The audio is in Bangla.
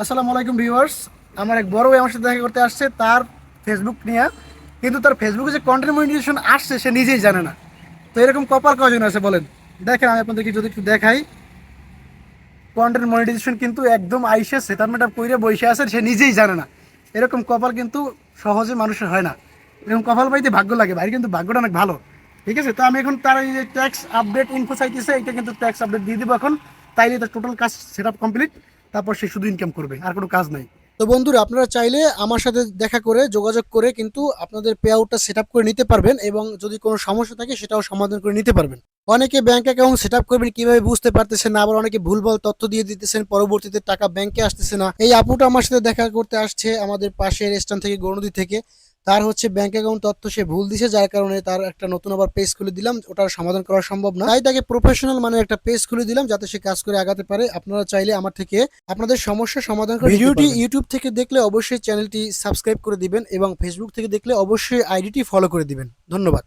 আসসালামু আলাইকুম ভিউয়ার্স। আমার এক বড় ভাই আমার সাথে দেখা করতে আসছে, তার ফেসবুক নিয়ে। কিন্তু তার ফেসবুকে যে কন্টেন্ট মনিটাইজেশন আসছে, সে নিজেই জানে না। তো এরকম কপাল কজন আছে বলেন? দেখেন, আমি আপনাদেরকে যদি একটু দেখাই। কন্টেন্ট মনিটাইজেশন কিন্তু একদম আইসে সেটারমেন্ট কইরে বসে আছে, সে নিজেই জানে না। এরকম কপাল কিন্তু সহজে মানুষের হয় না। এরকম কপাল পাইতে ভাগ্য লাগে, ভাই, কিন্তু ভাগ্যটা অনেক ভালো। ঠিক আছে? তো আমি এখন তার এই যে ট্যাক্স আপডেট ইনফো চাইতেছে, এটা কিন্তু ট্যাক্স আপডেট দিয়ে দেবো এখন। তাইলে তার টোটাল কাজ সেট আপ কমপ্লিট তারপর সে শুধু ইনকাম করবে, আর কোনো কাজ নাই। তো বন্ধুরা, আপনারা চাইলে আমার সাথে দেখা করে, যোগাযোগ করে কিন্তু আপনাদের পে আউটটা সেট করে নিতে পারবেন এবং যদি কোনো সমস্যা থাকে সেটাও সমাধান করে নিতে পারবেন। অনেকে ব্যাংক অ্যাকাউন্ট সেট আপ করবেন, কীভাবে বুঝতে পারতেছেন না, আবার অনেকে ভুলভাল তথ্য দিয়ে দিতেছেন, পরবর্তীতে টাকা ব্যাংকে আসতেছে না। এই আপুটা আমার সাথে দেখা করতে আসছে, আমাদের পাশের স্থান থেকে গণদি থেকে। তার হচ্ছে ব্যাংক অ্যাকাউন্ট তথ্য সে ভুল দিছে যার কারণে তার একটা নতুন আবার পেজ খুলে দিলাম ওটার সমাধান করা সম্ভব না। তাই তাকে প্রফেশনাল মানে একটা পেজ খুলে দিলাম যাতে সে কাজ করে আগাতে পারে। আপনারা চাইলে আমার থেকে আপনাদের সমস্যা সমাধান করে ভিডিওটি ইউটিউব থেকে দেখলে অবশ্যই চ্যানেলটি সাবস্ক্রাইব করে দিবেন এবং ফেসবুক থেকে দেখলে অবশ্যই আইডিটি ফলো করে দিবেন। ধন্যবাদ।